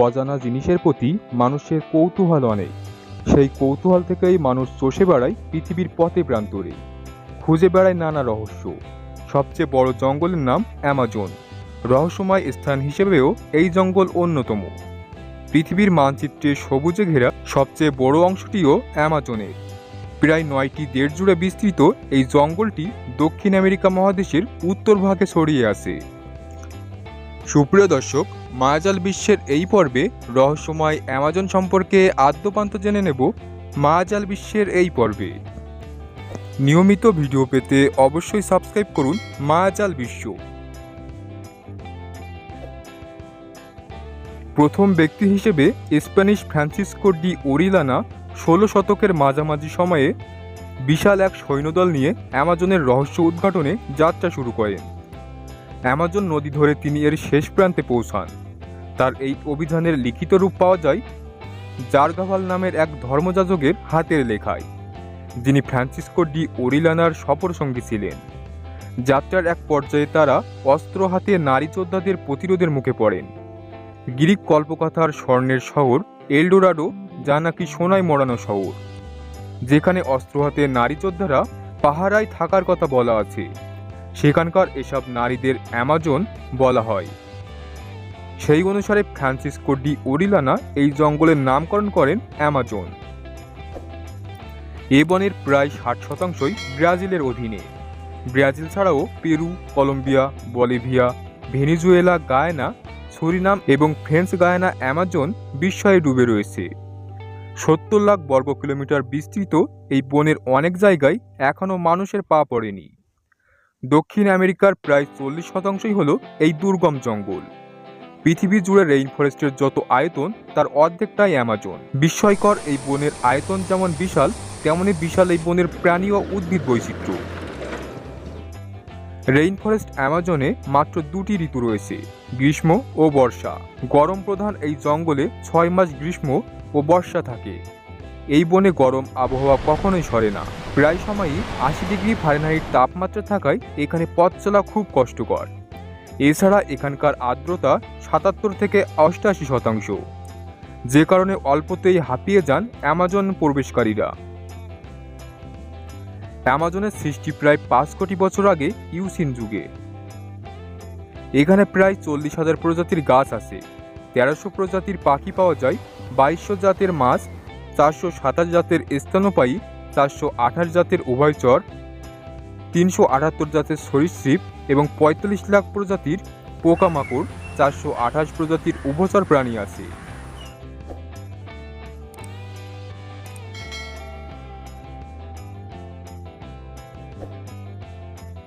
অজানা জিনিসের প্রতি মানুষের কৌতূহল অনেক। সেই কৌতূহল থেকেই মানুষ চষে বেড়ায় পৃথিবীর পথে প্রান্তরে। খুঁজে বেড়ায় নানা রহস্য। সবচেয়ে বড় জঙ্গলের নাম অ্যামাজন। রহস্যময় স্থান হিসেবেও এই জঙ্গল অন্যতম। পৃথিবীর মানচিত্রে সবুজে ঘেরা সবচেয়ে বড় অংশটিও অ্যামাজনের। প্রায় নয়টি দেড় জুড়ে বিস্তৃত এই জঙ্গলটি দক্ষিণ আমেরিকা মহাদেশের উত্তর ভাগে ছড়িয়ে আছে। সুপ্রিয় দর্শক, মায়াজাল বিশ্বের এই পর্বে রহস্যময় অ্যামাজন সম্পর্কে আদ্যপান্ত জেনে নেব মায়াজাল বিশ্বের এই পর্বে। নিয়মিত ভিডিও পেতে অবশ্যই সাবস্ক্রাইব করুন মায়াজাল বিশ্ব। প্রথম ব্যক্তি হিসেবে স্প্যানিশ ফ্রান্সিসকো ডি ওরিলানা ষোলো শতকের মাঝামাঝি সময়ে বিশাল এক সৈন্যদল নিয়ে অ্যামাজনের রহস্য উদ্ঘাটনে যাত্রা শুরু করেন। অ্যামাজন নদী ধরে তিনি এর শেষ প্রান্তে পৌঁছান। তার এই অভিযানের লিখিত রূপ পাওয়া যায় জারগাভাল নামের এক ধর্মযাজকের হাতের লেখায়। যিনি ফ্রান্সিসকো ডি ওরিলানার সফর সঙ্গী ছিলেন। যাত্রার এক পর্যায়ে তারা অস্ত্র হাতে নারী যোদ্ধাদের প্রতিরোধের মুখে পড়েন। গ্রিক কল্পকথার স্বর্ণের শহর এলডোরাডো, যা নাকি সোনায় মরানো শহর। যেখানে অস্ত্র হাতে নারী যোদ্ধারা পাহারায় থাকার কথা বলা আছে। সেখানকার এসব নারীদের অ্যামাজন বলা হয়। সেই অনুসারে ফ্রান্সিসকো ডি ওরিলানা এই জঙ্গলের নামকরণ করেন অ্যামাজন এ বনের প্রায় ষাট শতাংশই ব্রাজিলের অধীনে। ব্রাজিল ছাড়াও Peru, Colombia, Bolivia, Venezuela, Guyana, Suriname এবং ফ্রেঞ্চ গায়না অ্যামাজন বিস্ময়ে ডুবে রয়েছে। সত্তর লাখ বর্গ কিলোমিটার বিস্তৃত এই বনের অনেক জায়গায় এখনও মানুষের পা পড়েনি। দক্ষিণ আমেরিকার প্রায় চল্লিশ শতাংশই হলো এই দুর্গম জঙ্গল। পৃথিবী জুড়ে রেইন ফরেস্টের যত আয়তন, তার অর্ধেকটাই অ্যামাজন বিস্ময়কর এই বনের আয়তন যেমন বিশাল তেমনই বিশাল এই বনের প্রাণী ও উদ্ভিদ বৈচিত্র্য। রেইন ফরেস্ট অ্যামাজনে মাত্র দুটি ঋতু রয়েছে, গ্রীষ্ম ও বর্ষা। গরম প্রধান এই জঙ্গলে ছয় মাস গ্রীষ্ম ও বর্ষা থাকে। এই বনে গরম আবহাওয়া কখনোই সরে না। প্রায় সময়ই আশি ডিগ্রি ফারেনহাইট তাপমাত্রা থাকায় এখানে পথ চলা খুব কষ্টকর। এছাড়া এখানকার আর্দ্রতা সাতাত্তর থেকে অষ্টাশি শতাংশ। যে কারণে অল্পতেই হাঁপিয়ে যান অ্যামাজন প্রবেশকারীরা। অ্যামাজনের সৃষ্টি প্রায় পাঁচ কোটি বছর আগে ইউসিন যুগে। এখানে প্রায় চল্লিশ হাজার প্রজাতির গাছ আছে। তেরোশো প্রজাতির পাখি পাওয়া যায়, বাইশশো জাতের মাছ চারশো সাতাশ জাতের স্তন্যপায়ী, চারশো আঠাশ জাতের উভয়চর তিনশো আটাত্তর জাতের সরীসৃপ এবং পঁয়তাল্লিশ লাখ প্রজাতির পোকামাকড়, চারশো আঠাশ প্রজাতির উভচর প্রাণী আছে।